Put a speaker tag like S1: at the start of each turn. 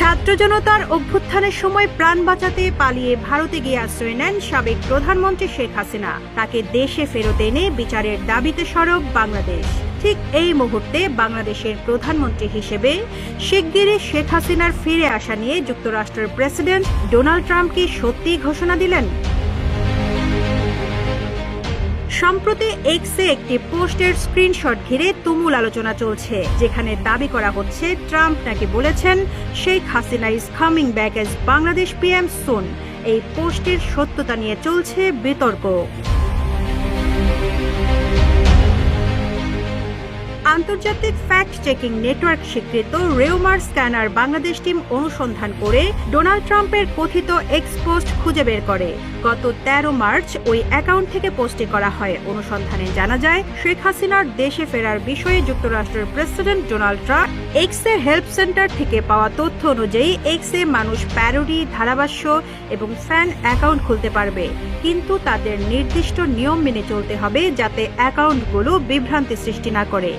S1: ছাত্র জনতার অভ্যুত্থানের সময় প্রাণ বাঁচাতে পালিয়ে ভারতে গিয়ে আশ্রয় নেন সাবেক প্রধানমন্ত্রী শেখ হাসিনা। তাকে দেশে ফেরত এনে বিচারের দাবিতে সরব বাংলাদেশ। ঠিক এই মুহূর্তে বাংলাদেশের প্রধানমন্ত্রী হিসেবে শিগগিরই শেখ হাসিনার ফিরে আসা নিয়ে যুক্তরাষ্ট্রের প্রেসিডেন্ট ডোনাল্ড ট্রাম্প কি সত্যি ঘোষণা দিলেন। সম্প্রতি এক্সে একটি পোস্টের স্ক্রিনশট ঘিরে তুমুল আলোচনা চলছে, যেখানে দাবি করা হচ্ছে ট্রাম্প নাকি বলেছেন Sheikh Hasina is coming back as Bangladesh PM soon এই পোস্টের সত্যতা নিয়ে চলছে বিতর্ক। আন্তর্জাতিক ফ্যাক্ট চেকিং নেটওয়ার্ক স্বীকৃত রেউমার স্ক্যানার বাংলাদেশ টিম অনুসন্ধান করে ডোনাল্ড ট্রাম্পের কথিত এক্স পোস্ট খুঁজে বের করে। গত তেরো মার্চ ওই অ্যাকাউন্ট থেকে পোস্টে করা হয়। অনুসন্ধানে জানা যায়, শেখ হাসিনার দেশে ফেরার বিষয়ে যুক্তরাষ্ট্রের প্রেসিডেন্ট ডোনাল্ড ট্রাম্প এক্সের হেল্প সেন্টার থেকে পাওয়া তথ্য অনুযায়ী এক্স এ মানুষ প্যারোডি ধারাভাষ্য এবং ফ্যান অ্যাকাউন্ট খুলতে পারবে। কিন্তু তাদের নির্দিষ্ট নিয়ম মেনে চলতে হবে যাতে অ্যাকাউন্টগুলো বিভ্রান্তি সৃষ্টি না করে।